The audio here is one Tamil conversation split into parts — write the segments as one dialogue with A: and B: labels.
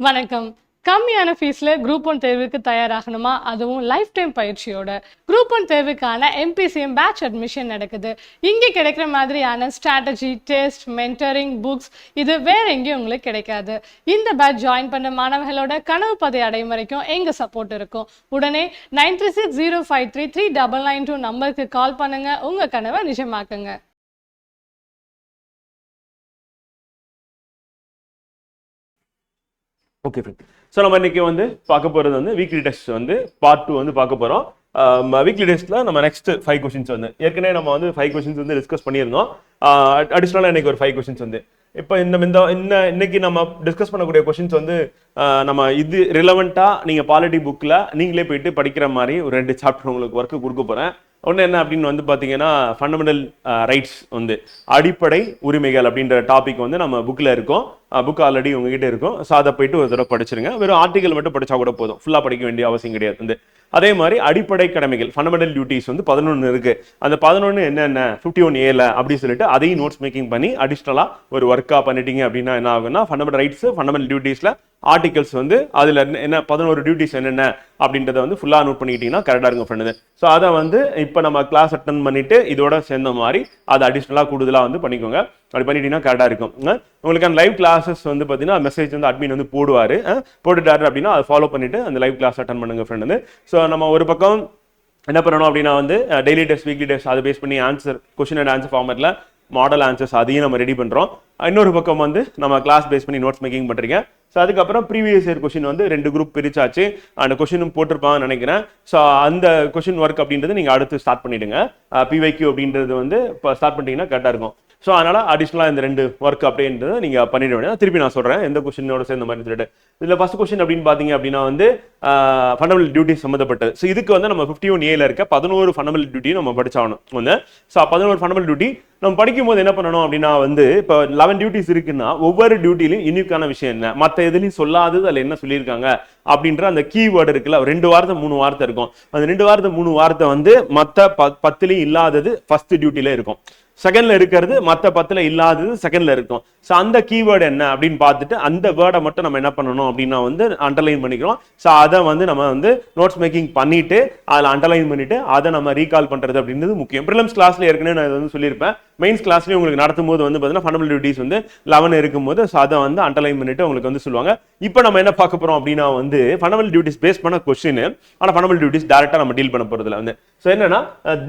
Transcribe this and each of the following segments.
A: வணக்கம். கம்மியான ஃபீஸில் குரூப் ஒன் தேர்வுக்கு தயாராகணுமா? அதுவும் லைஃப் டைம் பயிற்சியோட. குரூப் ஒன் தேர்வுக்கான எம்பிசிஎம் பேட்ச் அட்மிஷன் நடக்குது. இங்கே கிடைக்கிற மாதிரியான ஸ்ட்ராட்டஜி டெஸ்ட் மென்டரிங் புக்ஸ் இது வேற எங்கேயும் உங்களுக்கு கிடைக்காது. இந்த பேட்ச் ஜாயின் பண்ண மாணவர்களோட கனவு பதை அடையும் வரைக்கும் எங்கள் சப்போர்ட் இருக்கும்? உடனே nine three six zero five three three double nine two நம்பருக்கு கால் பண்ணுங்கள் உங்கள் கனவை நிஜமாக்குங்க.
B: ஓகே ஃப்ரெண்ட் ஸோ நம்ம இன்னைக்கு வந்து பார்க்க போகிறது வந்து வீக்லி டெஸ்ட் வந்து பார்ட் டூ வந்து பார்க்க போகிறோம் வீக்லி டெஸ்ட்டில் நம்ம நெக்ஸ்ட் ஃபைவ் கொஷின்ஸ் வந்து ஏற்கனவே நம்ம வந்து ஃபைவ் கொஷின்ஸ் வந்து டிஸ்கஸ் பண்ணியிருந்தோம். அடிஷ்னலாக இன்னைக்கு ஒரு ஃபைவ் கொஷின்ஸ் வந்து. இப்போ இந்த இந்த இன்ன இன்னைக்கு நம்ம டிஸ்கஸ் பண்ணக்கூடிய கொஷின்ஸ் வந்து நம்ம இது ரிலவெண்ட்டாக நீங்கள் பாலிட்டி புக்கில் நீங்களே போயிட்டு படிக்கிற மாதிரி ஒரு ரெண்டு சாப்டர் உங்களுக்கு ஒர்க்கு கொடுக்க போகிறேன் ஒன்று என்ன அப்படின்னு வந்து பார்த்தீங்கன்னா ஃபண்டமெண்டல் ரைட்ஸ் வந்து அடிப்படை உரிமைகள் அப்படின்ற டாபிக் வந்து நம்ம புக்கில் இருக்கோம். புக் ஆல்ரெடி உங்ககிட்ட இருக்கும். ஸோ அதை போயிட்டு ஒரு தடவை படிச்சிருங்க. வெறும் ஆர்டிகல் மட்டும் படிச்சா கூட போதும். ஃபுல்லாக படிக்க வேண்டிய அவசியம் கிடையாது. வந்து அதே மாதிரி அடிப்படை கடமைகள் ஃபண்டமெண்டல் டியூட்டிஸ் வந்து பதினொன்று இருக்கு. அந்த பதினொன்று என்னென்ன? ஃபிஃப்டி ஒன் ஏல அப்படின்னு சொல்லிட்டு அதையும் நோட்ஸ் மேக்கிங் பண்ணி அடிஷ்னலாக ஒரு ஒர்க்காக பண்ணிட்டீங்க அப்படின்னா என்ன ஆகும்னா ஃபண்டமெண்டல் ரைட்ஸ் ஃபண்டமெண்டல் டியூட்டிஸில் ஆர்டிகல்ஸ் வந்து அதில் என்ன பதினோரு டியூட்டிஸ் என்னென்ன அப்படின்றத வந்து ஃபுல்லாக நோட் பண்ணிக்கிட்டீங்கன்னா கரெக்டாக இருக்கும் ஃப்ரெண்டு ஸோ அதை வந்து இப்போ நம்ம கிளாஸ் அட்டன் பண்ணிட்டு இதோட சேர்ந்த மாதிரி அதை அடிஷ்னலாக கூடுதலாக வந்து பண்ணிக்கோங்க. அப்படி பண்ணிட்டீங்கன்னா கரெக்டாக இருக்கும். உங்களுக்கு உங்களுக்கான லைவ் கிளாஸஸ் வந்து பார்த்தீங்கன்னா மெசேஜ் வந்து அட்மின் வந்து போடுவார். போட்டுட்டாரு அப்படின்னா அதை ஃபாலோ பண்ணிட்டு அந்த லைவ் கிளாஸ் அட்டன் பண்ணுங்க ஃப்ரெண்ட் வந்து. ஸோ நம்ம ஒரு பக்கம் என்ன பண்ணணும் அப்படின்னா வந்து டெய்லி டெஸ்ட் வீக்லி டெஸ்ட் அதை பேஸ் பண்ணி ஆன்சர் கொஷின் அண்ட் ஆன்சர் ஃபார்மேட்டில் மாடல் ஆன்சர்ஸ் அதையும் நம்ம ரெடி பண்ணுறோம் இன்னொரு பக்கம் வந்து நம்ம கிளாஸ் பேஸ் பண்ணி நோட்ஸ் மேக்கிங் பண்ணுறீங்க ஸோ அதுக்கப்புறம் ப்ரீவியஸ் இயர் கொஷின் வந்து ரெண்டு குரூப் பிரிச்சாச்சு. அந்த கொஷினும் போட்டிருப்பாங்கன்னு நினைக்கிறேன். ஸோ அந்த கொஷின் ஒர்க் அப்படின்றது நீங்கள் அடுத்து ஸ்டார்ட் பண்ணிடுங்க. பிவைக்யூ அப்படின்றது வந்து இப்போ ஸ்டார்ட் பண்ணிட்டீங்கன்னா கரெக்டாக இருக்கும். ஸோ அதனால் அடிஷ்னலாக இந்த ரெண்டு ஒர்க் அப்படின்றத நீங்கள் பண்ணிட வேண்டியது திருப்பி நான் சொல்கிறேன் எந்த கொஷினோட சேர்ந்த மாதிரி சொல்லிட்டு. இதில் ஃபஸ்ட் கொஷின் அப்படின்னு பார்த்தீங்க அப்படின்னா வந்து ஃபண்டமெண்டல் டியூட்டி சம்மந்தப்பட்டது ஸோ இதுக்கு வந்து நம்ம ஃபிஃப்டி ஒன் ஏல இருக்க பதினோரு ஃபண்டமெண்டல் டியூட்டி நம்ம படிச்சாகணும். வந்து ஸோ பதினோரு ஃபண்டமெண்டல் டியூட்டி நம்ம படிக்கும் போது என்ன பண்ணணும் அப்படின்னா வந்து இப்போ லெவன் டியூட்டிஸ் இருக்குன்னா ஒவ்வொரு டியூட்டிலையும் யூனிக்கான விஷயம் என்ன? மற்ற எதுலையும் சொல்லாதது அதில் என்ன சொல்லியிருக்காங்க? அப்படின்ற அந்த கீவேர்டு இருக்குல்ல ஒரு ரெண்டு வாரத்தை மூணு வார்த்தை இருக்கும். அந்த ரெண்டு வாரத்தை மூணு வார்த்தை வந்து மற்ற ப பத்துலையும் இல்லாதது ஃபர்ஸ்ட் டியூட்டியில இருக்கும். செகண்ட்ல இருக்கிறது மற்ற பத்துல இல்லாதது செகண்ட்ல இருக்கும். ஸோ அந்த கீவேர்டு என்ன அப்படின்னு பார்த்துட்டு அந்த வேர்டை மட்டும் நம்ம என்ன பண்ணணும் அப்படின்னா வந்து அண்டர்லைன் பண்ணிக்கிறோம். ஸோ அதை வந்து நம்ம வந்து நோட்ஸ் மேக்கிங் பண்ணிட்டு அதில் அண்டர்லைன் பண்ணிட்டு அதை நம்ம ரீகால் பண்றது அப்படின்றது முக்கியம். ப்ரிலிம்ஸ் கிளாஸ்ல ஏற்கனவே நான் இதை வந்து சொல்லியிருப்பேன். மெயின்ஸ் கிளாஸ்லேயும் உங்களுக்கு நடத்தும் போது வந்து பார்த்தீங்கன்னா ஃபண்டமெண்டல் டியூட்டிஸ் வந்து லெவன் இருக்கும்போது ஸோ அதை வந்து அண்டர்லைன் பண்ணிட்டு உங்களுக்கு வந்து சொல்லுவாங்க. இப்போ நம்ம என்ன பார்க்க போறோம் அப்படின்னா வந்து ஃபண்டமெண்டல் டியூட்டிஸ் பேஸ் பண்ண கொஸ்டின் ஆனால் ஃபண்டமெண்டல் டியூட்டிஸ் டேரெக்டாக நம்ம டீல் பண்ண போறதுல வந்து ஸோ என்னன்னா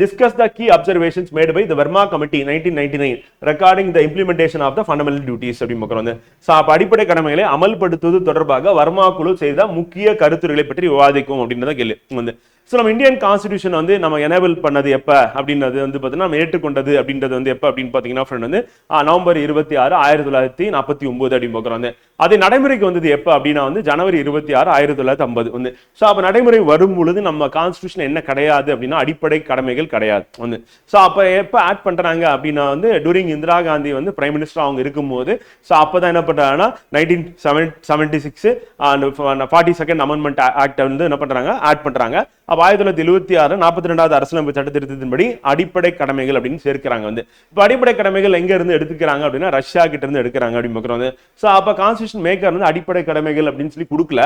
B: discuss the key observations made by the Verma committee nineteen ninety nine regarding the implementation of the fundamental duties அப்படின்னு பார்க்குறோம். வந்து ஸோ அப்போ அடிப்படை கடமைகளை அமல்படுத்துவது தொடர்பாக வர்மா குழு செய்த முக்கிய கருத்துரைகளை பற்றி விவாதிக்கும் அப்படின்றத கேள்வி. வந்து ஸோ நம்ம இந்தியன் கான்ஸ்டியூஷன் வந்து நம்ம எனேபிள் பண்ணது எப்போ? அப்படின்றது வந்து பார்த்தீங்கன்னா நம்ம ஏற்றுக்கொண்டது அப்படின்றது வந்து எப்போ அப்படின்னு பார்த்தீங்கன்னா ஃப்ரெண்ட் வந்து நவம்பர் இருபத்தி ஆறு ஆயிரத்தி தொள்ளாயிரத்தி நாற்பத்தி ஒன்பது அப்படின்னு பார்க்குறோம். வந்து அது நடைமுறைக்கு வந்தது எப்போ அப்படின்னா வந்து ஜனவரி இருபத்தி ஆறு ஆயிரத்தி தொள்ளாயிரத்தி ஐம்பது வந்து. ஸோ அப்போ நடைமுறை வரும் பொழுது நம்ம கான்ஸ்டியூஷன் என்ன கிடையாது அப்படின்னா அடிப்படை கடமைகள் கிடையாது வந்து. ஸோ அப்போ எப்போ ஆட் பண்ணுறாங்க அப்படின்னா வந்து டூரிங் இந்திரா காந்தி வந்து பிரைம் மினிஸ்டர் அவங்க இருக்கும்போது ஸோ அப்போ தான் என்ன பண்ணுறாங்கன்னா nineteen seven seventy six forty second amendment act வந்து என்ன பண்ணுறாங்க ஆட் பண்ணுறாங்க அப்போ ஆயிரத்தி தொள்ளாயிரத்தி எழுபத்தி ஆறு நாற்பத்தி ரெண்டாவது அரசியலமைப்பு சட்ட திருத்தத்தின்படி அடிப்படை கடமைகள் அப்படின்னு சேர்க்கிறாங்க வந்து. இப்போ அடிப்படை கடமைகள் எங்க இருந்து எடுத்துக்கிறாங்க அப்படின்னா ரஷ்யா கிட்ட இருந்து எடுக்கிறாங்க அப்படின்னு பார்க்குறோம் வந்து. ஸோ அப்போ கான்ஸ்டியூஷன் மேக்கர் வந்து அடிப்படை கடமைகள் அப்படின்னு சொல்லி கொடுக்கல.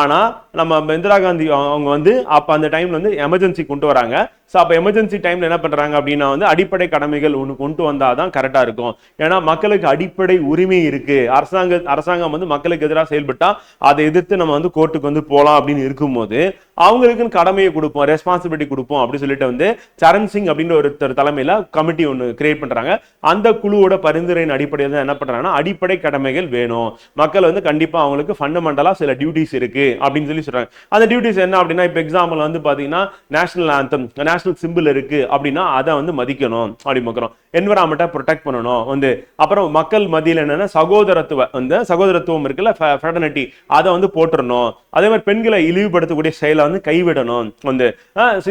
B: ஆனால் நம்ம இந்திரா காந்தி அவங்க வந்து அப்போ அந்த டைம்ல வந்து எமர்ஜென்சி கொண்டு வராங்க. ஸோ அப்போ எமர்ஜென்சி டைம்ல என்ன பண்றாங்க அப்படின்னா வந்து அடிப்படை கடமைகள் ஒன்று கொண்டு வந்தால் தான் கரெக்டாக இருக்கும். ஏன்னா மக்களுக்கு அடிப்படை உரிமை இருக்கு. அரசாங்க அரசாங்கம் வந்து மக்களுக்கு எதிராக செயல்பட்டால் அதை எதிர்த்து நம்ம வந்து கோர்ட்டுக்கு வந்து போகலாம் அப்படின்னு இருக்கும்போது அவங்களுக்குன்னு கடமையை கொடுப்போம் ரெஸ்பான்சிபிலிட்டி கொடுப்போம் அப்படின்னு சொல்லிட்டு வந்து சரண் சிங் அப்படின்ற ஒருத்தர் தலைமையில கமிட்டி ஒன்று கிரியேட் பண்றாங்க. அந்த குழுவோட பரிந்துரையின் அடிப்படையில் தான் என்ன பண்றாங்கன்னா அடிப்படை கடமைகள் வேணும். மக்கள் வந்து கண்டிப்பா அவங்களுக்கு ஃபண்டமெண்டலா சில டியூட்டிஸ் இருக்கு அப்படின்னு சொல்லி சொல்றாங்க. அந்த டியூட்டிஸ் என்ன அப்படின்னா இப்போ எக்ஸாம்பிள் வந்து பாத்தீங்கன்னா நேஷனல் ஆந்தம் நேஷனல் சிம்பிள் இருக்கு அப்படின்னா அதை வந்து மதிக்கணும் அப்படி மக்கிறோம் என்வரான்மெண்ட்டை ப்ரொடெக்ட் பண்ணணும் வந்து. அப்புறம் மக்கள் மத்தியில் என்னன்னா சகோதரத்துவ வந்து சகோதரத்துவம் இருக்குல்ல ஃபெடர்னிட்டி அதை வந்து போட்டுறணும். அதே மாதிரி பெண்களை இழிவுபடுத்தக்கூடிய செயலை வந்து கைவிடணும். வந்து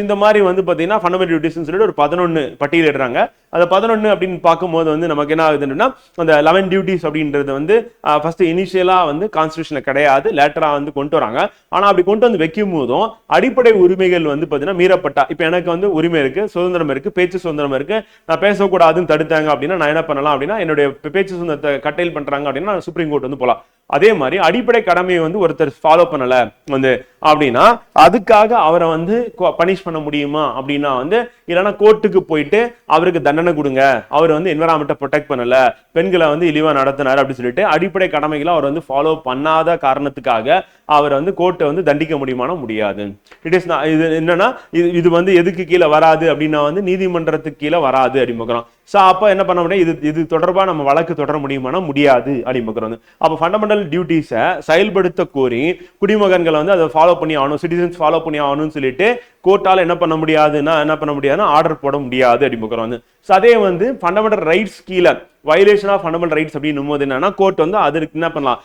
B: இந்த மாதிரி வந்து பார்த்தீங்கன்னா ஃபண்டமெண்டல் டியூட்டிஸ்னு சொல்லிட்டு ஒரு பதினொன்று பட்டியலிடுறாங்க அந்த பதினொன்று அப்படின்னு பார்க்கும்போது வந்து நமக்கு என்ன ஆகுதுன்னா அந்த லெவன் டியூட்டிஸ் அப்படின்றது வந்து ஃபர்ஸ்ட் இனிஷியலாக வந்து கான்ஸ்டியூஷனில் கிடையாது. லேட்டராக வந்து கொண்டு வராங்க. ஆனால் அப்படி கொண்டு வந்து வைக்கும் போதும் அடிப்படை உரிமைகள் வந்து பார்த்தீங்கன்னா மீறப்பட்டா இப்போ எனக்கு வந்து உரிமை இருக்கு சுதந்திரம் இருக்கு பேச்சு சுதந்திரம் இருக்கு நான் பேசக்கூடாதுன்னு தடுத்தாங்க அப்படின்னா நான் என்ன பண்ணலாம் அப்படின்னா என்னுடைய பேச்சு சுதந்திரத்தை கட்டையில் பண்றாங்க அப்படின்னா நான் சுப்ரீம் கோர்ட் வந்து போகலாம் அதே மாதிரி அடிப்படை கடமையை வந்து ஒருத்தர் ஃபாலோ பண்ணல. வந்து அப்படின்னா அதுக்காக அவரை வந்து பனிஷ் பண்ண முடியுமா? அப்படின்னா வந்து இல்லைன்னா கோர்ட்டுக்கு போயிட்டு அவருக்கு தண்டனை கொடுங்க. அவர் வந்து என்வரான்மெண்ட்டை ப்ரொடெக்ட் பண்ணல. பெண்களை வந்து இழிவாக நடத்தினார் அப்படின்னு சொல்லிட்டு அடிப்படை கடமைகளை அவர் வந்து ஃபாலோ பண்ணாத காரணத்துக்காக அவர் வந்து கோர்ட்டை வந்து தண்டிக்க முடியுமானா முடியாது. இட் இஸ் இது என்னன்னா இது இது வந்து எதுக்கு கீழே வராது அப்படின்னா வந்து நீதிமன்றத்துக்கு கீழே வராது அப்படின்னு ஸோ அப்போ என்ன பண்ண முடியும்? இது இது தொடர்பாக நம்ம வழக்கு தொடர முடியுமானா முடியாது அப்படின்னு அப்போ ஃபண்டமெண்டல் டியூட்டிஸை செயல்படுத்த கோரி குடிமகன்களை வந்து அதை ஃபாலோ பண்ணி ஆகணும் சிட்டிசன்ஸ் ஃபாலோ பண்ணி ஆகணும்னு சொல்லிட்டு கோர்ட்டால் என்ன பண்ண முடியாதுன்னா என்ன பண்ண முடியாது? முடியாதுன்னா ஆர்டர் போட முடியாது அப்படின்னு வந்து ஸோ அதே வந்து ஃபண்டமெண்டல் ரைட்ஸ் கீழே வயலேஷன் ஆஃப் ஃபண்டமெண்டல் ரைட்ஸ் அப்படின்னும் போது என்னன்னா கோர்ட் வந்து அதற்கு என்ன பண்ணலாம்?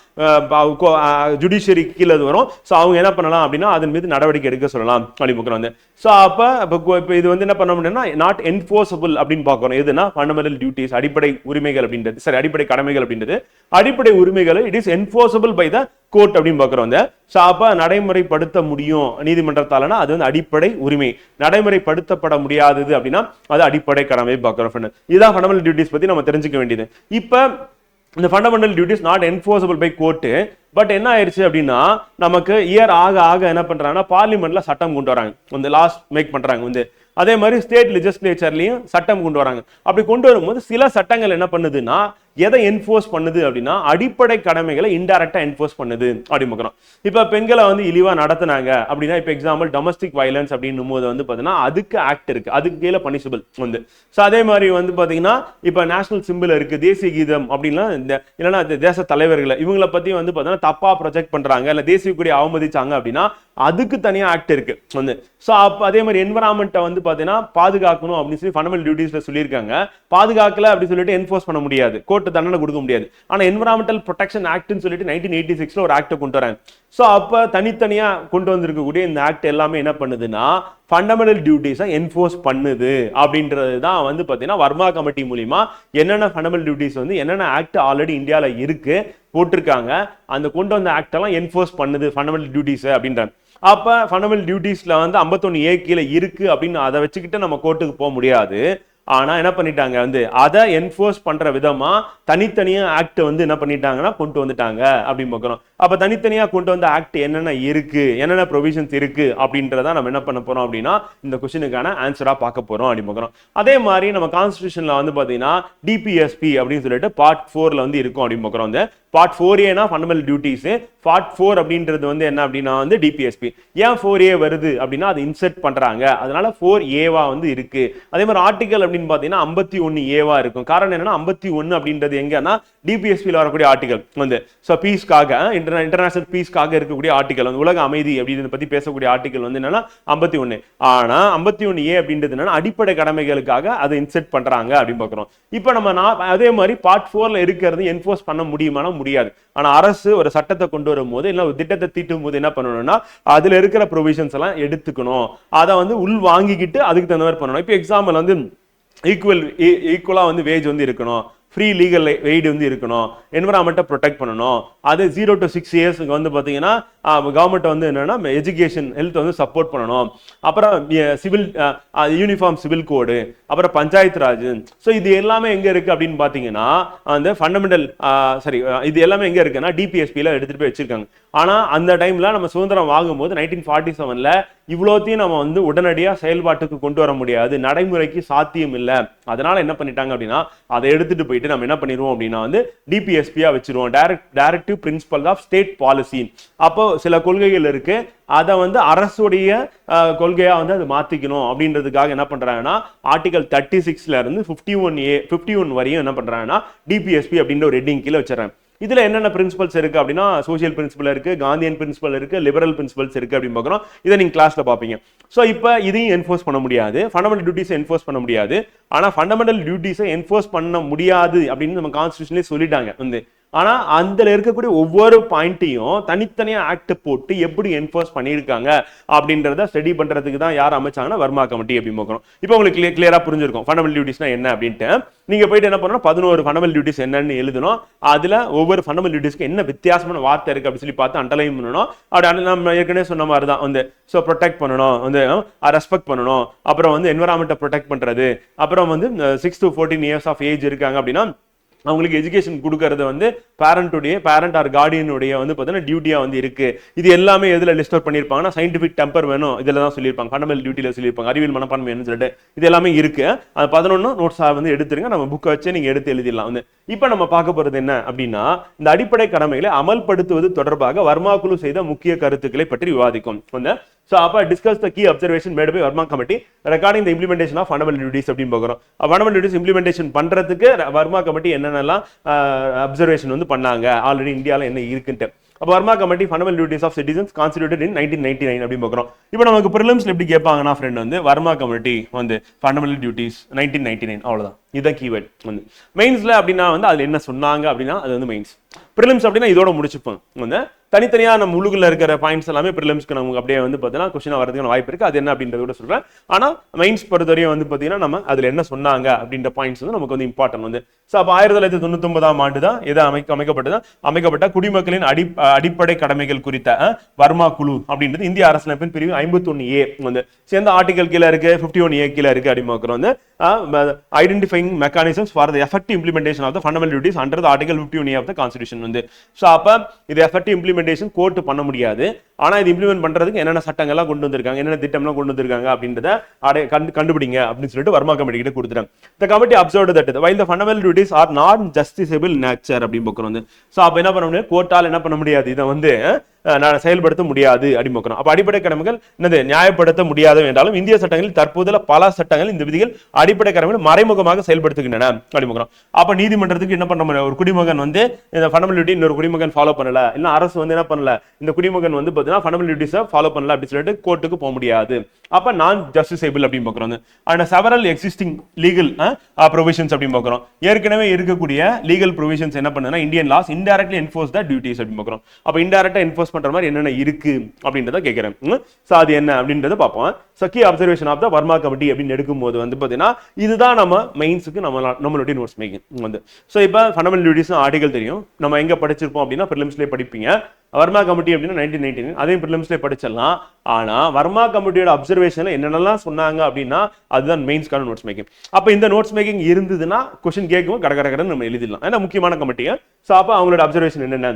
B: ஜுடிஷியரி கீழே வரும். ஸோ அவங்க என்ன பண்ணலாம் அப்படின்னா அதன் மீது நடவடிக்கை எடுக்க சொல்லலாம். அப்படின்னு வந்து. ஸோ அப்போ இப்போ இப்போ இது வந்து என்ன பண்ண முடியும்னா நாட் என்ஃபோர்ஸபிள் அப்படின்னு பார்க்குறோம் எதுனா ஃபண்டமெண்டல் டியூட்டிஸ் அடிப்படை உரிமைகள் அப்படின்றது. சரி அடிப்படை கடமைகள் அப்படின்றது. அடிப்படை உரிமைகள் it is enforceable by the court அப்படின்னு பார்க்குறோம் வந்து. ஸோ அப்போ நடைமுறைப்படுத்த முடியும். நீதிமன்றத்தாலனா அது வந்து அடிப்படை உரிமை. நடைமுறைப்படுத்தப்பட முடியாதது அப்படின்னா அது அடிப்படை கடமை பார்க்குறோம் இதுதான் ஃபண்டமெண்டல் டியூட்டிஸ் பற்றி நம்ம தெரிஞ்சுக்க வேண்டியது. இப்போ இந்த fundamental duties not enforceable by court but என்ன ஆயிடுச்சு அப்படின்னா நமக்கு இயர் ஆக ஆக என்ன பண்றாங்கன்னா பார்லிமெண்ட்ல சட்டம் கொண்டு வராங்க. இந்த லாஸ்ட் மேக் பண்றாங்க வந்து. அதே மாதிரி ஸ்டேட் லெஜிஸ்லேச்சர்லயும் சட்டம் கொண்டு வராங்க. அப்படி கொண்டு வரும்போது சில சட்டங்கள் என்ன பண்ணுதுன்னா எதை என்ஃபோர்ஸ் பண்ணுது அப்படின்னா அடிப்படை கடமைகளை இன்டைரக்டா என்ஃபோர்ஸ் பண்ணுது அப்படின்னு இப்போ பெண்களை வந்து இழிவா நடத்துனாங்க அப்படின்னா இப்போ எக்ஸாம்பிள் டொமஸ்டிக் வயலன்ஸ் அப்படின்னும் போது வந்து பார்த்தீங்கன்னா அதுக்கு ஆக்ட் இருக்கு. அதுக்கு கீழே பனிஷபிள் வந்து. ஸோ அதே மாதிரி வந்து பார்த்தீங்கன்னா இப்போ நேஷனல் சிம்பிள் இருக்கு தேசிய கீதம் அப்படின்லாம் இந்த இல்லைன்னா தேச தலைவர்களை இவங்களை பத்தி வந்து பார்த்தீங்கன்னா தப்பா ப்ரொஜெக்ட் பண்றாங்க இல்லை தேசிய கொடி அவமதிச்சாங்க அப்படின்னா அதுக்கு தனியா ஆக்ட் இருக்கு வந்து. ஸோ அப்போ அதே மாதிரி என்வரான்மெண்ட்டை வந்து பார்த்தீங்கன்னா பாதுகாக்கணும் அப்படின்னு சொல்லி ஃபண்டமெண்டல் டியூட்டிஸ்ல சொல்லியிருக்காங்க. பாதுகாக்கல அப்படின்னு சொல்லிட்டு என்ஃபோர்ஸ் பண்ண முடியாது. கோர்ட்டு தண்டனை கொடுக்க முடியாது. ஆனால் என்வரான்மெண்டல் ப்ரொடெக்ஷன் ஆக்ட்னு சொல்லிட்டு நைன்டீன் எயிட்டி சிக்ஸில் ஒரு ஆக்டை கொண்டு வராங்க. ஸோ அப்போ தனித்தனியாக கொண்டு வந்திருக்கக்கூடிய இந்த ஆக்ட் எல்லாமே என்ன பண்ணுதுன்னா ஃபண்டமெண்டல் டியூட்டிஸை என்ஃபோர்ஸ் பண்ணுது. அப்படின்றது தான் வந்து பார்த்தீங்கன்னா வர்மா கமிட்டி மூலிமா என்னென்ன ஃபண்டமெண்டல் டியூட்டிஸ் வந்து என்னென்ன ஆக்ட் ஆல்ரெடி இந்தியாவில் இருக்கு போட்டிருக்காங்க. அந்த கொண்டு வந்த ஆக்டெல்லாம் என்ஃபோர்ஸ் பண்ணுது ஃபண்டமெண்டல் டியூட்டிஸை அப்படின்றாங்க. அப்போ ஃபண்டமெண்டல் டியூட்டிஸில் வந்து 51 ஏ கீழே இருக்கு அப்படின்னு அதை வச்சுக்கிட்டு நம்ம கோர்ட்டுக்கு போக முடியாது. ஆனால் என்ன பண்ணிட்டாங்க? வந்து அதை என்ஃபோர்ஸ் பண்ணுற விதமாக தனித்தனியாக ஆக்ட் வந்து என்ன பண்ணிட்டாங்கன்னா கொண்டு வந்துட்டாங்க அப்படின்னு பார்க்குறோம் அப்போ தனித்தனியாக கொண்டு வந்த ஆக்ட் என்னென்ன இருக்குது என்னென்ன ப்ரொவிஷன்ஸ் இருக்குது அப்படின்றத நம்ம என்ன பண்ண போகிறோம் அப்படின்னா இந்த கொஸ்டினுக்கான ஆன்சராக பார்க்க போகிறோம் அப்படின்னு பார்க்குறோம் அதே மாதிரி நம்ம கான்ஸ்டியூஷனில் வந்து பார்த்தீங்கன்னா டிபிஎஸ்பி அப்படின்னு சொல்லிட்டு பார்ட் ஃபோரில் வந்து இருக்கும் அப்படின்னு பார்க்குறோம் வந்து பார்ட் ஃபோர் ஏனா ஃபண்டமெண்டல் டியூட்டிஸு பார்ட் ஃபோர் அப்படின்றது வந்து என்ன அப்படின்னா வந்து டிபிஎஸ்பி ஏன் ஃபோர் ஏ வருது அப்படின்னா அது இன்செர்ட் பண்ணுறாங்க அதனால ஃபோர் ஏவா வந்து இருக்கு. அதே மாதிரி ஆர்டிகல் அப்படின்னு பார்த்தீங்கன்னா ஐம்பத்தி ஒன்று ஏவா இருக்கும். காரணம் என்னன்னா ஐம்பத்தி ஒன்று அப்படின்றது எங்கன்னா டிபிஎஸ்பியில் வரக்கூடிய ஆர்டிகல் வந்து. ஸோ பீஸ்க்காக இன்டர்நே இன்டர்நேஷனல் பீஸ்க்காக இருக்கக்கூடிய ஆர்டிகல் வந்து உலக அமைதி அப்படின்றத பற்றி பேசக்கூடிய ஆர்டிகல் வந்து என்னன்னா ஐம்பத்தி ஒன்று ஆனால் ஐம்பத்தி ஒன்று ஏ அப்படின்றது என்னன்னா அடிப்படை கடமைகளுக்காக அதை இன்செர்ட் பண்ணுறாங்க அப்படின்னு பார்க்குறோம். இப்போ நம்ம நான் அதே மாதிரி பார்ட் ஃபோரில் இருக்கிறது என்ஃபோர்ஸ் பண்ண முடியுமானா முடியாது. ஆனால் அரசு ஒரு சட்டத்தை கொண்டு வரும்போது இல்லை ஒரு திட்டத்தை தீட்டும் போது என்ன பண்ணணும்னா அதுல இருக்கிற ப்ரொவிஷன்ஸ் எல்லாம் எடுத்துக்கணும். அதை வந்து உள் வாங்கிக்கிட்டு அதுக்கு தகுந்த மாதிரி பண்ணணும். இப்போ எக்ஸாம்பிள் வந்து ஈக்குவல் ஈக்குவலாக வந்து வேஜ் வந்து இருக்கணும். ஃப்ரீ லீகல் எய்டு வந்து இருக்கணும். என்வரான்மெண்ட்டை ப்ரொடெக்ட் பண்ணணும். அது ஜீரோ டு சிக்ஸ் இயர்ஸ்க்கு வந்து பார்த்தீங்கன்னா கவர்மெண்ட் வந்து என்னென்னா எஜுகேஷன் ஹெல்த் வந்து சப்போர்ட் பண்ணணும். அப்புறம் சிவில் யூனிஃபார்ம் சிவில் கோடு அப்புறம் பஞ்சாயத்து ராஜ். ஸோ இது எல்லாமே எங்கே இருக்குது அப்படின்னு பார்த்தீங்கன்னா அந்த ஃபண்டமெண்டல் சாரி இது எல்லாமே எங்கே இருக்குன்னா டிபிஎஸ்பியில் எடுத்துகிட்டு போய் வச்சுருக்காங்க. ஆனால் அந்த டைமில் நம்ம சுதந்திரம் வாங்கும்போது நைன்டீன் ஃபார்ட்டி செவனில் இவ்வளோத்தையும் நம்ம வந்து உடனடியாக செயல்பாட்டுக்கு கொண்டு வர முடியாது. நடைமுறைக்கு சாத்தியம் இல்லை. அதனால் என்ன பண்ணிட்டாங்க அப்படின்னா அதை எடுத்துட்டு போயிட்டு நம்ம என்ன பண்ணிடுவோம் அப்படின்னா வந்து டிபிஎஸ்பியாக வச்சுருவோம். Direct directive principle of state policy அப்போ சில கொள்கைகள் இருக்கு. அதை வந்து அரசுடைய கொள்கையாக வந்து அது மாத்திக்கணும் அப்படின்றதுக்காக என்ன பண்றாங்கன்னா ஆர்டிகல் தேர்ட்டி சிக்ஸ்ல இருந்து fifty one A fifty one வரையும் என்ன பண்றாங்கன்னா டிபிஎஸ்பி அப்படின்ற ஒரு ஹெட்டிங் கீழே வச்சுறேன் இதில் என்னென்ன பிரின்சிபல்ஸ் இருக்கு அப்படின்னா சோஷியல் பிரின்சிபல் இருக்கு காந்தியன் பிரின்சிபல் இருக்கு லிபரல் பிரின்சிபல்ஸ் இருக்கு அப்படின்னு பார்க்குறோம். இதை நீங்கள் கிளாஸில் பார்ப்பீங்க. ஸோ இப்போ இதையும் என்ஃபோர்ஸ் பண்ண முடியாது. ஃபண்டமெண்டல் டியூட்டிஸை என்ஃபோர்ஸ் பண்ண முடியாது. ஆனால் ஃபண்டமெண்டல் டியூட்டிஸை என்ஃபோர்ஸ் பண்ண முடியாது அப்படின்னு நம்ம கான்ஸ்டியூஷன்லேயே சொல்லிட்டாங்க வந்து. ஆனால் அதில் இருக்கக்கூடிய ஒவ்வொரு பாயிண்ட்டையும் தனித்தனியாக ஆக்ட் போட்டு எப்படி என்ஃபோர்ஸ் பண்ணியிருக்காங்க அப்படின்றத ஸ்டடி பண்ணுறதுக்கு தான் யார் அமைச்சாங்கன்னா வர்மா கமிட்டி அப்படின்னு பார்க்கணும். இப்போ உங்களுக்கு கிளியர் கிளியராக புரிஞ்சிருக்கும். ஃபண்டமெண்டல் டியூட்டிஸ்னா என்ன அப்படின்ட்டு. நீங்கள் போயிட்டு என்ன பண்ணணும்? பதினோரு ஃபண்டமெண்டல் டியூட்டிஸ் என்னன்னு எழுதணும். அதில் ஒவ்வொரு ஃபண்டமெண்டல் டியூட்டிஸ்க்கு என்ன வித்தியாசமான வார்த்தை இருக்குது அப்படின்னு சொல்லி பார்த்து அண்டர்லைன் பண்ணணும். அப்படி அண்ட் நம்ம ஏற்கனவே சொன்ன மாதிரி தான் வந்து ஸோ ப்ரொடெக்ட் பண்ணணும் வந்து ரெஸ்பெக்ட் பண்ணணும். அப்புறம் வந்து என்வரான்மெண்ட்டை ப்ரொடெக்ட் பண்ணுறது அப்புறம் வந்து six to fourteen years of age இருக்காங்க அப்படின்னா அவங்களுக்கு எஜுகேஷன் கொடுக்கறது வந்து பேரண்ட்டுடைய பேரண்ட் ஆர் கார்டியனுடைய வந்து பார்த்தீங்கன்னா டியூட்டியாக வந்து இருக்குது இது எல்லாமே எதில் லிஸ்ட் அவுட் பண்ணியிருப்பாங்கன்னா சயின்டிஃபிக் டெம்பர் வேணும். இதில் தான் சொல்லியிருப்பாங்க. ஃபண்டமெண்டல் டியூட்டியில் சொல்லியிருப்பாங்க. அறிவியல் மனப்பான்மை வேணும்னு சொல்லிட்டு. இது எல்லாமே இருக்கு. அது பதினொன்று நோட்ஸாக வந்து எடுத்துருங்க. நம்ம புக்கை வச்சு நீங்கள் எடுத்து எழுதிடலாம். வந்து இப்போ நம்ம பார்க்க போகிறது என்ன அப்படின்னா இந்த அடிப்படை கடமைகளை அமல்படுத்துவது தொடர்பாக வர்மா குழு செய்த முக்கிய கருத்துக்களை பற்றி விவாதிக்கும். அந்த ஸோ அப்போ discuss the key observation made by Verma committee regarding the implementation of fundamental duties அப்படின்னு பார்க்குறோம். ஃபண்டமெண்டல் டியூட்டிஸ் இம்ப்ளிமெண்டேஷன் பண்ணுறதுக்கு வர்மா கமிட்டி என்னென்னலாம் அப்சர்வேஷன் வந்து பண்ணாங்க. ஆல்ரெடி இந்தியாவில் என்ன இருக்குன்ட்டு. அப்போ Verma committee fundamental duties of citizens constituted in nineteen ninety nine அப்படின்னு பார்க்குறோம். இப்போ நமக்கு ப்ரிலிம்ஸ்ல எப்படி கேட்பாங்கன்னா ஃப்ரெண்ட் வந்து வர்மா கமிட்டி வந்து fundamental duties nineteen ninety nine அவ்வளோதான் இதுதான் கீவேர்ட் வந்து மெயின்ஸ்ல அப்படின்னா வந்து அதில் என்ன சொன்னாங்க அப்படின்னா அது வந்து மெயின்ஸ் ப்ரிலிம்ஸ் அப்படின்னா இதோட முடிச்சுப்போம். வந்து தனித்தனியா நம்ம முழுகில் இருக்கிற பாயிண்ட்ஸ் எல்லாமே ப்ரிலிம்ஸ்க்கு நமக்கு அப்படியே வந்து பார்த்தீங்கன்னா கொஸ்டினாக வரதுக்கான வாய்ப்பு இருக்கு. அது என்ன அப்படின்றத கூட சொல்றேன். ஆனா மெயின்ஸ் பொறுத்தவரையும் வந்து பார்த்தீங்கன்னா நம்ம அதுல என்ன சொன்னாங்க அப்படின்ற பாயிண்ட்ஸ் வந்து நமக்கு வந்து இம்பார்ட்டன்ட் வந்து. ஸோ அப்போ ஆயிரத்தி தொள்ளாயிரத்தி தொண்ணூத்தொன்பதாம் ஆண்டு தான் எதை அமைக்க அமைக்கப்பட்டது. அமைக்கப்பட்ட குடிமக்களின் அடி அடிப்படை கடமைகள் குறித்த வர்மா குழு அப்படின்றது இந்திய அரசியலமைப்பின் பிரிவு ஐம்பத்தொன்னு ஏ வந்து சேர்ந்த ஆர்டிகல் கீழே இருக்கு ஃபிஃப்டி ஒன் ஏ கீழே இருக்கு அப்படின்னு பார்க்குறோம். வந்து identify mechanisms for the effective implementation of the fundamental duties under the article fifty one of the constitution வந்து. ஸோ அப்போ இது எஃபெக்டிவ் இம்ப்ளிமெண்டேஷன் கோர்ட் பண்ண முடியாது. ஆனால் இது இம்ப்ளிமெண்ட் பண்ணுறதுக்கு என்னென்ன சட்டங்கள்லாம் கொண்டு வந்திருக்காங்க என்னென்ன திட்டம்லாம் கொண்டு வந்திருக்காங்க அப்படின்றத அடை கண்டு கண்டுபிடிங்க அப்படின்னு சொல்லிட்டு வர்மா கமிட்டி கிட்ட கொடுத்துட்டாங்க. இந்த committee observe that while the fundamental duties are not justiciable nature அப்படின்னு பார்க்குறோம் வந்து. ஸோ அப்போ என்ன பண்ண முடியும்? கோர்ட்டால் என்ன பண்ண முடியாது? இதை வந்து செயல்படுத்த முடியாது அப்படின்னு அப்போ அடிப்படை கடமைகள் என்னது? நியாயப்படுத்த முடியாது என்றாலும் இந்திய சட்டங்களில் தற்போதுல பல சட்டங்கள் இந்த விதிகள் அடிப்படை கடமைகள் மறைமுகமாக செயல்படுத்துகின்றன அப்படின்னு அப்போ நீதிமன்றத்துக்கு என்ன பண்ண முடியும்? ஒரு குடிமகன் வந்து இந்த ஃபண்டமெண்டல் டியூட்டி இன்னொரு குடிமகன் ஃபாலோ பண்ணல. இல்ல அரசு வந்து என்ன பண்ணல? இந்த குடிமகன் வந்து பார்த்தீங்கன்னா ஃபண்டமெண்டல் டியூட்டிஸை ஃபாலோ பண்ணல அப்படின்னு சொல்லிட்டு கோர்ட்டுக்கு போக முடியாது. அப்ப நான் ஜஸ்டிசேபிள் அப்படின்னு பார்க்குறோம் and several existing legal provisions அப்படின்னு பார்க்குறோம் ஏற்கனவே இருக்கக்கூடிய லீகல் ப்ரொவிஷன்ஸ் என்ன பண்ணுதுன்னா Indian laws indirectly enforce the duties அப்படின்னு பார்க்குறோம் அப்போ இன்டெரக்டாக என்ஃபோர்ஸ் பண்ணுற மாதிரி என்னென்ன இருக்கு அப்படின்றத கேட்குறேன் ஸோ அது என்ன அப்படின்றத பார்ப்போம். Sakki observation of the Verma committee அப்படின்னு எடுக்கும்போது வந்து பார்த்தீங்கன்னா இதுதான் நம்ம மெயின்ஸுக்கு நம்ம நம்மளுடைய நோட்ஸ் மேக்கிங் வந்து. ஸோ இப்போ ஃபண்டமெண்டல் டியூட்டிஸ் ஆர்டிகல் தெரியும். நம்ம எங்க படிச்சிருப்போம் அப்படின்னா ப்ரிலிம்ஸ்லேயே படிப்பீங்க. வர்மா கமிட்டி அப்படின்னா நைன்டீன் நைன்டீன் அதையும் ப்ரிலிம்ஸ்லேயே படிச்சிடலாம். ஆனால் வர்மா கமிட்டியோட அப்சர்வேஷன்ல என்னென்னலாம் சொன்னாங்க அப்படின்னா அதுதான் மெயின்ஸ்க்கான நோட்ஸ் மேக்கிங் அப்போ இந்த நோட்ஸ் மேக்கிங் இருந்ததுன்னா கொஸ்டின் கேட்கும் கட கட கடன்னு நம்ம எழுதிடலாம். ஏன்னா முக்கியமான கமிட்டியை ஸோ அப்போ அவங்களோட அப்சர்வேஷன் என்னென்ன?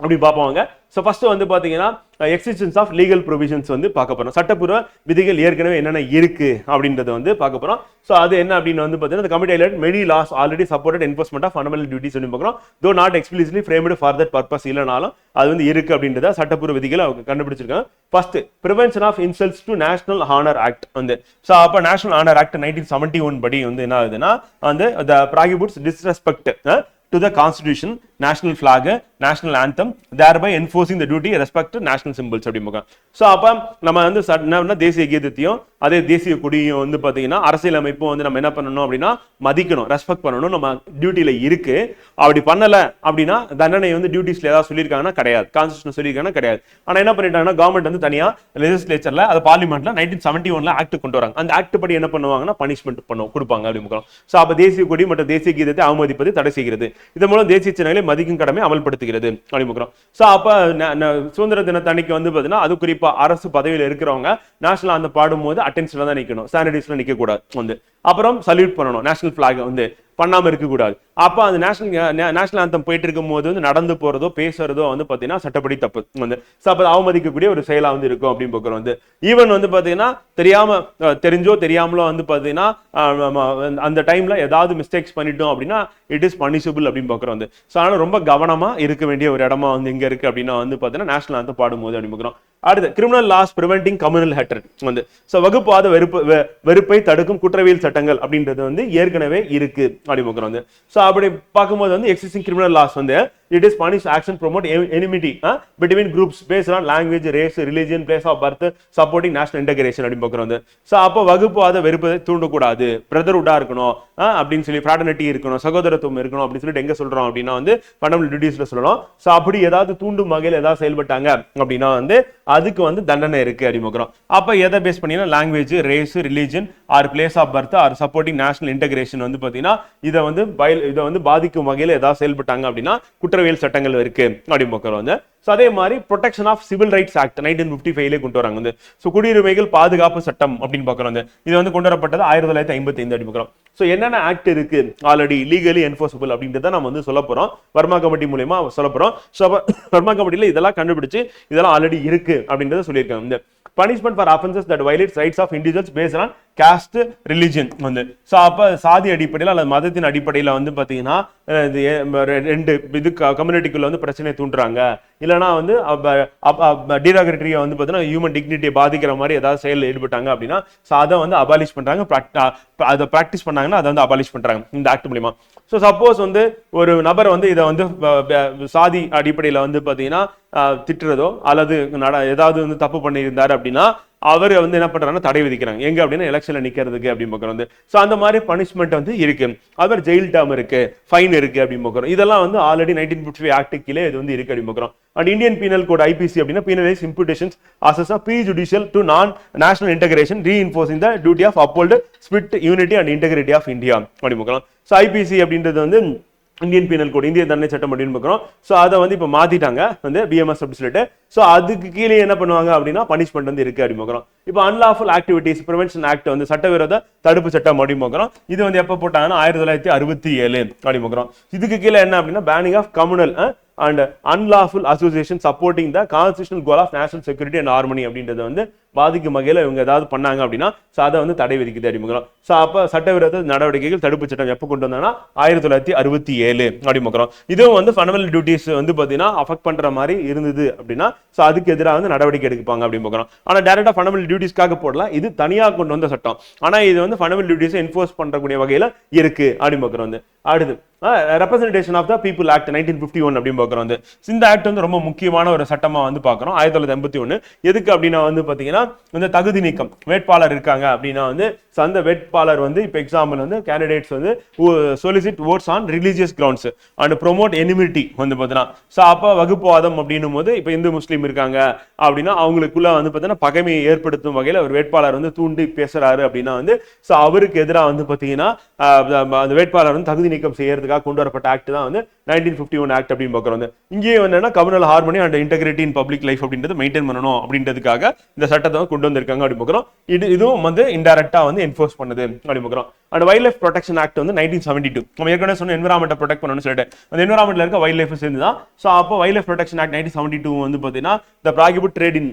B: அப்படி பார்ப்பாங்க ஸோ ஃபர்ஸ்ட் வந்து பார்த்தீங்கன்னா எக்ஸிஸ்டன்ஸ் ஆஃப் லீகல் ப்ரொவிஷன்ஸ் வந்து பார்க்க போகிறோம் சட்டப்பூர்வ விதிகள் ஏற்கனவே என்னென்ன இருக்கு அப்படின்றத வந்து பார்க்க போகிறோம் ஸோ அது என்ன அப்படின்னு வந்து பார்த்தீங்கன்னா committee highlight many laws already supported enforcement of fundamental duties சொல்லி பார்க்குறோம். Though not explicitly framed for that purpose இல்லைனாலும் அது வந்து இருக்கு அப்படின்றத சட்டப்பூர்வ விதிகளை அவங்க கண்டுபிடிச்சிருக்காங்க. First prevention of insults to national honour act வந்து. ஸோ அப்போ national honour act nineteen seventy one படி வந்து என்ன ஆகுதுன்னா வந்து the prohibits disrespect to the constitution national flag national anthem thereby enforcing the duty respect to national symbols அப்படிம்பாங்க ஸோ அப்போ நம்ம வந்து ச- என்னன்னா தேசிய கீதத்தையும் அதே தேசிய கொடியும் வந்து பார்த்தீங்கன்னா அரசியலமைப்பும் வந்து நம்ம என்ன பண்ணணும் அப்படின்னா மதிக்கணும் ரெஸ்பெக்ட் பண்ணணும். நம்ம டியூட்டியில் இருக்கு. அப்படி பண்ணல அப்படின்னா தண்டனை வந்து டியூட்டிஸ்ல ஏதாவது சொல்லியிருக்காங்கன்னா கிடையாது. கான்ஸ்டியூஷன் சொல்லியிருக்காங்கன்னா கிடையாது. ஆனால் என்ன பண்ணிட்டாங்கன்னா கவர்மெண்ட் வந்து தனியாக லெஜிஸ்லேச்சர்ல அது பார்லிமெண்ட்ல நைன்டீன் செவன்டி ஒன்ல ஆக்ட் கொண்டு வராங்க. அந்த ஆக்ட் படி என்ன பண்ணுவாங்கன்னா பனிஷ்மெண்ட் பண்ணுவோம் கொடுப்பாங்க அப்படின்னு ஸோ அப்போ தேசிய கொடி மற்றும் தேசிய கீதத்தை அவமதிப்பது தடை செய்கிறது. இதன் மூலம் தேசிய சின்னங்களை மதிக்கும் கடமை அமல்படுத்துகிறது அப்படின்னு ஸோ அப்போ சுதந்திர தினத்தன்னைக்கு வந்து பார்த்தீங்கன்னா அது குறிப்பாக அரசு பதவியில் இருக்கிறவங்க நேஷனல் அந்த பாடும்போது அட்டென்ஷன்ல தான் நிற்கணும் சானிடைஸ்ல நிற்க கூடாது வந்து அப்புறம் சல்யூட் பண்ணணும். நேஷனல் ஃபிளாக் வந்து பண்ணாம இருக்க கூடாது அப்ப அந்த நேஷனல் நேஷனல் ஆந்தம் போயிட்டு இருக்கும் போது வந்து நடந்து போறதோ பேசுறதோ வந்து பாத்தீங்கன்னா சட்டப்படி தப்பு. வந்து ஸோ அப்போ அவமதிக்கக்கூடிய ஒரு செயலா வந்து இருக்கும் அப்படின்னு பார்க்குறோம் வந்து ஈவன் வந்து பாத்தீங்கன்னா தெரியாம தெரிஞ்சோ தெரியாமலோ வந்து பாத்தீங்கன்னா அந்த டைம்ல ஏதாவது மிஸ்டேக்ஸ் பண்ணிட்டோம் அப்படின்னா இட் இஸ் பனிஷபிள் அப்படின்னு பார்க்குறோம் வந்து ஸோ அதனால் ரொம்ப கவனமா இருக்க வேண்டிய ஒரு இடமா வந்து இங்கே இருக்கு அப்படின்னா வந்து பார்த்தீங்கன்னா நேஷனல் ஆந்தம் பாடும்போது அப்படின்னு பார்க்குறோம் அடுத்து criminal laws preventing communal hatred வந்து ஸோ வகுப்பாத வெறுப்பு வெ- வெறுப்பை தடுக்கும் குற்றவியல் சட்டங்கள் அப்படின்றது வந்து ஏற்கனவே இருக்கு அப்படின்னு பார்க்குறோம் வந்து ஸோ அப்படி பார்க்கும்போது வந்து எக்ஸிஸ்டிங் கிரிமினல் லாஸ் வந்து it is punish action promote enmity between groups based on language race religion place of birth supporting national integration அப்படின்னு பார்க்குறோம் வந்து. ஸோ அப்போ வகுப்புவாத வெறுப்பதை தூண்டக்கூடாது. பிரதர்வுடா இருக்கணும் அப்படின்னு சொல்லி ஃப்ராடனிட்டி இருக்கணும் சகோதரத்துவம் இருக்கணும் அப்படின்னு சொல்லிட்டு எங்க சொல்றோம் அப்படின்னா வந்து ஃபண்டமெண்டல் டியூட்டிஸில் சொல்லணும். ஸோ அப்படி ஏதாவது தூண்டும் வகையில் ஏதாவது செயல்பட்டாங்க அப்படின்னா வந்து அதுக்கு வந்து தண்டனை இருக்குது அப்படின்னு பார்க்குறோம். அப்போ எதை பேஸ் பண்ணினா language race religion or place of birth or supporting national integration வந்து பார்த்தீங்கன்னா இதை வந்து பயில் இதை வந்து பாதிக்கும் வகையில் ஏதாவது செயல்பட்டாங்க அப்படின்னா குற்றவியல் சட்டங்கள் இருக்கு அப்படின்னு வந்து ஸோ அதே மாதிரி protection of civil rights act nineteen fifty ஃபைவ்லேயே கொண்டு வராங்க. வந்து ஸோ குடியுரிமைகள் பாதுகாப்பு சட்டம் அப்படின்னு பார்க்குறோம். வந்து இது வந்து கொண்டு வரப்பட்டது ஆயிரத்தி தொள்ளாயிரத்தி ஐம்பத்தி ஐந்து அப்படி பார்க்குறோம். ஸோ என்னென்ன ஆக்ட் இருக்கு? ஆல்ரெடி லீகலி என்ஃபோர்ஸபிள் அப்படின்றத நம்ம வந்து சொல்ல போகிறோம் வர்மா கமிட்டி மூலியமா சொல்ல போகிறோம் ஸோ வர்மா கமிட்டியில் இதெல்லாம் கண்டுபிடிச்சு இதெல்லாம் ஆல்ரெடி இருக்கு அப்படின்றத சொல்லியிருக்காங்க. இந்த punishment for offences that violates rights of individuals based on caste religion வந்து. ஸோ அப்போ சாதி அடிப்படையில் அல்லது மதத்தின் அடிப்படையில் வந்து பார்த்தீங்கன்னா இது ரெண்டு இது கம்யூனிட்டிக்குள்ள வந்து பிரச்சனையை தூண்டுறாங்க. இல்லைனா வந்து டீராகரட்டரியை வந்து பார்த்தீங்கன்னா ஹியூமன் டிக்னிட்டியை பாதிக்கிற மாதிரி ஏதாவது செயலில் ஈடுபட்டாங்க அப்படின்னா ஸோ அதை வந்து அபாலிஷ் பண்ணுறாங்க அதை ப்ராக்டிஸ் பண்ணாங்கன்னா அதை வந்து அபாலிஷ் பண்ணுறாங்க இந்த ஆக்ட் மூலியமா. ஸோ சப்போஸ் வந்து ஒரு நபர் வந்து இதை வந்து சாதி அடிப்படையில் வந்து பார்த்தீங்கன்னா திட்டுறதோ அல்லது நட ஏதாவது வந்து தப்பு பண்ணியிருந்தார் அப்படின்னா அவர் வந்து என்ன பண்ணுறாங்கன்னா தடை விதிக்கிறாங்க. எங்கே அப்படின்னா எலெக்ஷனில் நிற்கிறதுக்கு அப்படின்னு பார்க்குறோம் வந்து. ஸோ அந்த மாதிரி பனிஷ்மெண்ட் வந்து இருக்கு. அது மாதிரி ஜெயில் டேம் இருக்கு ஃபைன் இருக்கு அப்படின்னு பார்க்குறோம். இதெல்லாம் வந்து already nineteen fifty five act கீழே இது வந்து இருக்கு அப்படின்னு பார்க்குறோம். And Indian penal code IPC அப்படின்னா penalise imputations Asus of prejudicial to non national integration reinforcing the duty of uphold split unity and integrity of India அப்படின்னு பார்க்கலாம் ஸோ ஐபிசி அப்படின்றது வந்து இந்தியன் பீனல் கோட் இந்திய தண்டனை சட்டம் அப்படின்னு பார்க்குறோம். ஸோ அதை வந்து இப்போ மாத்திட்டாங்க வந்து பிஎம்எஸ் அப்படின்னு சொல்லிட்டு. ஸோ அதுக்கு கீழே என்ன பண்ணுவாங்க அப்படின்னா பனிஷ்மெண்ட் வந்து இருக்கு அப்படின்னு பார்க்குறோம். இப்போ அன்லாஃபுல் ஆக்டிவிட்டிஸ் ப்ரிவென்ஷன் ஆக்ட் வந்து சட்டவிரோத தடுப்பு சட்டம் அப்படின்னு பார்க்குறோம். இது வந்து எப்போ போட்டாங்கன்னா ஆயிரத்தி தொள்ளாயிரத்தி அறுபத்தி ஏழு அப்படின்னு பார்க்குறோம். இதுக்கு கீழே என்ன அப்படின்னா banning of communal and unlawful association supporting the constitutional goal of national security and harmony அப்படின்றத வந்து பாதிக்கும் வகையில் இவங்க ஏதாவது பண்ணாங்க அப்படின்னா ஸோ அதை வந்து தடை விதிக்குது அப்படிங்கிறோம் ஸோ அப்போ சட்டவிரோத நடவடிக்கைகள் தடுப்பு சட்டம் எப்போ கொண்டு வந்தாங்கன்னா ஆயிரத்தி தொள்ளாயிரத்தி அறுபத்தி ஏழு அப்படிங்கிறோம் இதுவும் வந்து ஃபண்டமெண்டல் டியூட்டிஸ் வந்து பார்த்தீங்கன்னா அஃபெக்ட் பண்ணுற மாதிரி இருந்தது அப்படின்னா ஸோ அதுக்கு எதிராக வந்து நடவடிக்கை எடுப்பாங்க அப்படின்னு பார்க்குறோம். ஆனால் டேரக்டாக ஃபண்டமெண்டல் டியூட்டிஸ்க்காக போடல இது தனியாக கொண்டு வந்த சட்டம். ஆனால் இது வந்து ஃபண்டமெண்டல் டியூட்டிஸை என்ஃபோர்ஸ் பண்ணக்கூடிய வகையில் இருக்குது அப்படின்னு பார்க்குறோம் வந்து. அடுத்து representation of the people act nineteen fifty one அப்படின்னு பார்க்குறோம் வந்து. இந்த ஆக்ட் வந்து ரொம்ப முக்கியமான ஒரு சட்டமா வந்து பார்க்குறோம் ஆயிரத்தி தொள்ளாயிரத்தி எண்பத்தி ஒன்று எதுக்கு அப்படின்னா வந்து பார்த்தீங்கன்னா இந்த தகுதி நீக்கம் வேட்பாளர் இருக்காங்க அப்படின்னா வந்து அந்த வேட்பாளர் வந்து இப்போ எக்ஸாம்பிள் வந்து கேண்டிடேட்ஸ் வந்து solicit votes on religious grounds and promote enmity வந்து பார்த்தீங்கன்னா. ஸோ அப்போ வகுப்புவாதம் அப்படின்னும் போது இப்போ இந்து முஸ்லீம் இருக்காங்க அப்படின்னா அவங்களுக்குள்ள வந்து பார்த்தீங்கன்னா பகைமையை ஏற்படுத்தும் வகையில் ஒரு வேட்பாளர் வந்து தூண்டி பேசுறாரு அப்படின்னா வந்து ஸோ அவருக்கு எதிராக வந்து பார்த்தீங்கன்னா அந்த வேட்பாளர் வந்து தகுதி நீக்கம் செய்யறதுக்காக கொண்டு வரப்பட்ட ஆக்ட் தான் வந்து நைன்டீன் ஃபிஃப்டி ஒன் ஆக்ட் அப்படின்னு பார்க்குறோம். வந்து இங்கேயே என்னன்னா communal harmony and integrity in public life அப்படின்றது மெயின்டைன் பண்ணணும் அப்படின்றதுக்காக இந்த சட்டத்தை கொண்டு வந்திருக்காங்க அப்படின்னு பார்க்குறோம். இது இதுவும் வந்து இன்டெரக்டாக வந்து என்ஃபோர்ஸ் பண்ணுது அப்படின்னு பார்க்குறோம். And wild life protection act வந்து நைன்டீன் செவன்டி டூ நம்ம ஏற்கனவே சொன்ன என்வரான்மெண்ட்டை ப்ரொடெக்ட் பண்ணணும்னு சொல்லிட்டு அந்த என்வரான்மெண்ட்ல இருக்க வைல்ட் லைஃப் சேர்ந்து தான் ஸோ அப்போ wildlife protection act nineteen seventy two வந்து பார்த்தீங்கன்னா the prohibit trade in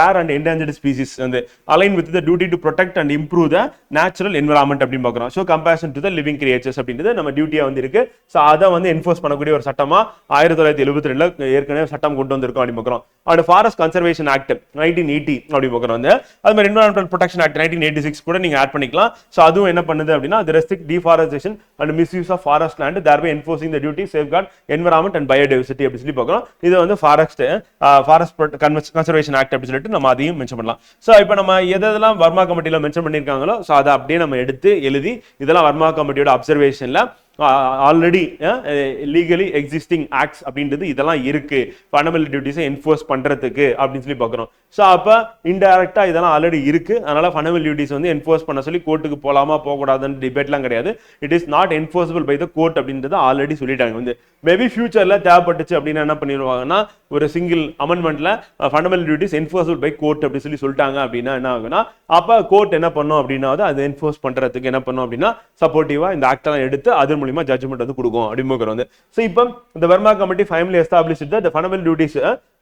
B: rare and endangered species வந்து align with the duty to protect and improve the natural environment அப்படின்னு பார்க்குறோம். So comparison to the living creatures அப்படின்றது நம்ம டியூட்டியாக வந்து இருக்கு. ஸோ அதை வந்து என்ஃபோர்ஸ் பண்ணக்கூடிய ஒரு சட்டமாக ஆயிரத்தி தொள்ளாயிரத்தி எழுபத்தி ரெண்டுல ஏற்கனவே சட்டம் கொண்டு வந்திருக்கோம் அப்படின்னு பார்க்குறோம். And forest conservation act nineteen eighty அப்படின்னு பார்க்குறோம் வந்து அது மாதிரி environmental protection act nineteen eighty six கூட நீங்கள் ஆட் பண்ணிக்கலாம். ஸோ அதுவும் என்ன பண்ணுது? அப்படின்னா அது restrict deforestation and misuse of forest land thereby enforcing the duty safeguard environment and biodiversity அப்படின்னு சொல்லி பார்க்கலாம் இது வந்து ஃபாரஸ்ட் ஃபாரஸ்ட் கன்சர்வேஷன் ஆக்ட் அப்படின்னு சொல்லிட்டு நம்ம அதையும் மென்ஷன் பண்ணலாம். ஸோ இப்போ நம்ம எதெல்லாம் வர்மா கமிட்டியில் மென்ஷன் பண்ணியிருக்காங்களோ ஸோ அதை அப்படியே நம்ம எடுத்து எழுதி இதெல்லாம் வர்மா கமிட்டியோட அப்சர்வேஷன்ல ஆல்ரெடி லீகலி எக்ஸிஸ்டிங் ஆக்ட்ஸ் அப்படின்றது இதெல்லாம் இருக்கு. ஃபண்டமெண்டல் டியூட்டிஸை என்ஃபோர்ஸ் பண்றதுக்கு அப்படின்னு சொல்லி பார்க்குறோம். ஸோ அப்போ இன்டெரக்டா இதெல்லாம் ஆல்ரெடி இருக்கு. அதனால ஃபண்டமெண்டல் டியூட்டிஸ் வந்து என்ஃபோர்ஸ் பண்ண சொல்லி கோர்ட்டுக்கு போகலாமா போகக்கூடாதுன்னு டிபேட்லாம் கிடையாது. It is not enforceable by the court அப்படின்றத ஆல்ரெடி சொல்லிட்டாங்க. வந்து மேபி ஃபியூச்சர்ல தேவைப்பட்டுச்சு அப்படின்னா என்ன பண்ணிடுவாங்கன்னா ஒரு single அமெண்ட்மெண்ட்ல fundamental duties enforceable by court அப்படி சொல்லி சொல்லிட்டாங்க அப்படின்னா என்ன ஆகுனா அப்போ கோர்ட் என்ன பண்ணும் அப்படின்னா அதை என்ஃபோர்ஸ் பண்றதுக்கு என்ன பண்ணும் அப்படின்னா சப்போர்ட்டிவா இந்த ஆக்ட் எல்லாம் எடுத்து அது மூலியமா ஜட்ஜ்மெண்ட் வந்து கொடுக்கும் அப்படிங்கிற வந்து ஸோ இப்போ இந்த Verma committee finally establish the fundamental duties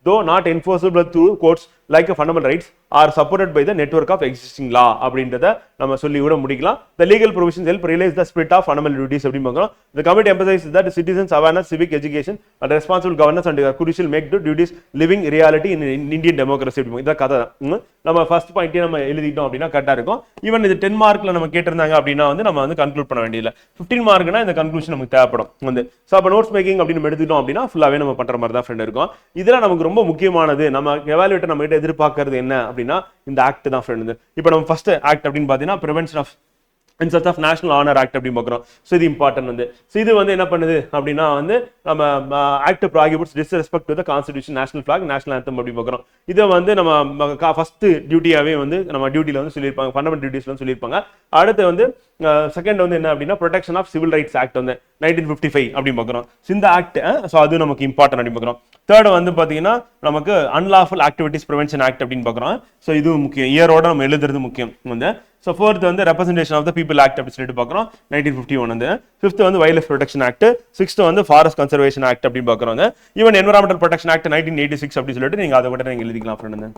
B: though not enforceable through courts like fundamental rights are supported by the network of existing law அப்படின்றத நம்ம சொல்லி கூட முடிக்கலாம். The legal provisions help realise the spirit of fundamental duties அப்படின்னு பார்க்கலாம். The committee emphasise that citizens awareness civic education and responsible governance and judicial make to duties living reality in Indian democracy democracy இதான் கதை. தான். நம்ம ஃபர்ஸ்ட் பாயிண்டே நம்ம எழுதிட்டோம் அப்படின்னா கரெக்டாக இருக்கும். ஈவன் இது டென் மார்க்கில் நம்ம கேட்டிருந்தாங்க அப்படின்னா வந்து நம்ம வந்து கன்க்ளூட் பண்ண வேண்டியதில்லை. ஃபிஃப்டீன் மார்க்னா இந்த கன்க்ளூஷன் நமக்கு தேவைப்படும். வந்து ஸோ அப்போ நோட்ஸ் மேக்கிங் அப்படின்னு எடுத்துட்டோம் அப்படின்னா ஃபுல்லாகவே நம்ம பண்ற மாதிரி தான் ஃப்ரெண்ட் இருக்கும். இதெல்லாம் நமக்கு ரொம்ப முக்கியமானது. நம்ம எவாலுவேட்டர் நம்ம எதிர்பார்க்கறது என்ன அப்படின்னா இந்த ஆக்ட் தான் ஃப்ரெண்ட் இப்போ நம்ம ஃபர்ஸ்ட் ஆக்ட் அப்படின்னு பார்த்தீங்கன்னா prevention of insult of national honour act அப்படின்னு பார்க்குறோம். ஸோ இது இம்பார்ட்டன்ட் வந்து. ஸோ இது வந்து என்ன பண்ணுது அப்படின்னா வந்து நம்ம act prohibits disrespect to the constitution national flag national anthem அப்படின்னு பார்க்குறோம். இதை வந்து நம்ம ஃபர்ஸ்ட் டியூட்டியாகவே வந்து நம்ம டியூட்டியில் வந்து சொல்லியிருப்பாங்க. ஃபண்டமெண்டல் டியூட்டிஸ்ல வந்து சொல்லியிருப்பாங்க. அடுத்து வந்து செகண்ட் வந்து என்ன அப்படின்னா protection of civil rights act வந்து நைன்டீன் ஃபிஃப்டி ஃபைவ் அப்படின்னு பார்க்குறோம். இந்த ஆக்ட் ஸோ அது நமக்கு இம்பார்ட்டன்ட் அப்படின்னு பார்க்குறோம். தேர்ட் வந்து பார்த்தீங்கன்னா நமக்கு அன்லாஃபுல் ஆக்டிவிட்டிஸ் ப்ரிவென்ஷன் ஆக்ட் அப்படின்னு பார்க்குறோம். ஸோ இதுவும் முக்கியம். இயரோட நம்ம எழுதுறது முக்கியம். வந்து ஸோ ஃபோர்த் வந்து representation of the people act அப்படின்னு சொல்லிட்டு பார்க்குறோம். நைன்டீன் ஃபிஃப்டி ஒன் வந்து. ஃபிஃப்த் வந்து wild life protection act sixth வந்து ஃபாரஸ்ட் கன்சர்வேஷன் ஆக்ட் அப்படின்னு பார்க்குறோம். Even environmental protection act nineteen eighty six அப்படின்னு சொல்லிட்டு நீங்கள் அதை கூட நீங்கள் எழுதிக்கலாம் ஃப்ரெண்டு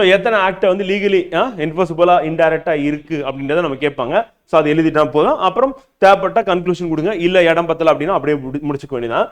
B: ஸோ எத்தனை ஆக்டை வந்து லீகலி என்ஃபோர்ஸபிளா இன்டைரக்டாக இருக்கு அப்படின்றத நம்ம கேட்பாங்க. ஸோ அது எழுதிட்டா போதும். அப்புறம் தேவைப்பட்ட கன்க்ளூஷன் கொடுங்க. இல்ல இடம் பத்தல அப்படின்னா அப்படியே முடிச்சுக்க வேண்டியதான்